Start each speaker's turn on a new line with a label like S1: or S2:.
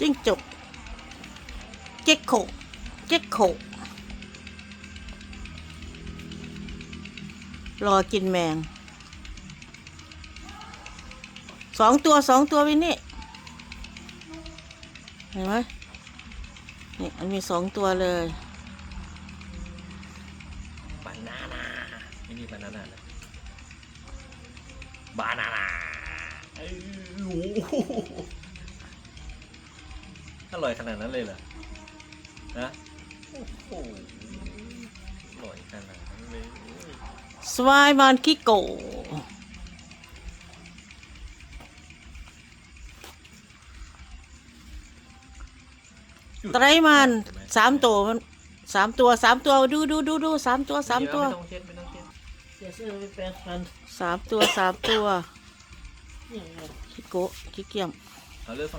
S1: จิ้งจกเจ๊กโขเจ๊กโขรอกินแมงสองตัวสองตัววินี่เห็นไหมนี่มันมีสองตัวเลย
S2: บานาน่าไม่นี่บานาน่านะบานาน่าโอ้ อร่อยขนาดนั้นเลยเหรอนะโอ้โหอร่อยขนาดนั้นเลย
S1: สวายมันกิโกไตรมันสามตัวมันสามตัวสามตัวดูดูดูดูสามตัวสามตัว
S2: ไม่ต้องเช็ดไม่ต้องเช็ด
S1: เสียเสื้อไปแปดพันสามตัวสามตัวขี้โกะขี้เกียม
S2: เอาเลือกฟัง